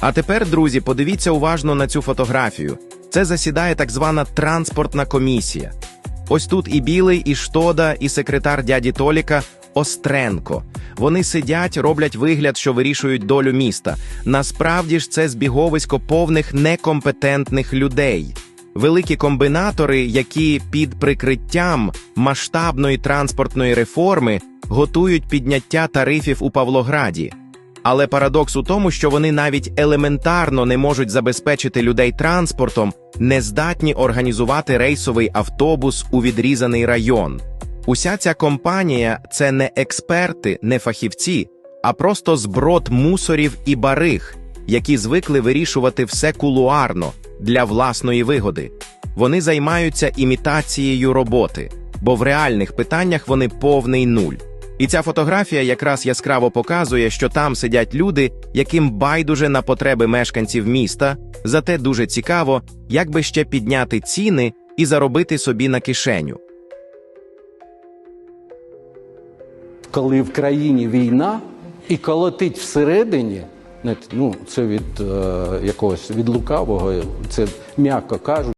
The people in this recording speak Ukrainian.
А тепер, друзі, подивіться уважно на цю фотографію. Це засідає так звана транспортна комісія. Ось тут і Білий, і Штода, і секретар дяді Толіка Остренко. Вони сидять, роблять вигляд, що вирішують долю міста. Насправді ж це збіговисько повних некомпетентних людей. Великі комбінатори, які під прикриттям масштабної транспортної реформи готують підняття тарифів у Павлограді. Але парадокс у тому, що вони навіть елементарно не можуть забезпечити людей транспортом, не здатні організувати рейсовий автобус у відрізаний район. Уся ця компанія це не експерти, не фахівці, а просто зброд мусорів і бариг, які звикли вирішувати все кулуарно для власної вигоди. Вони займаються імітацією роботи, бо в реальних питаннях вони повний нуль. І ця фотографія якраз яскраво показує, що там сидять люди, яким байдуже на потреби мешканців міста, зате дуже цікаво, як би ще підняти ціни і заробити собі на кишеню. коли в країні війна і колотить всередині, ну це від е, якогось від лукавого, це м'яко кажуть.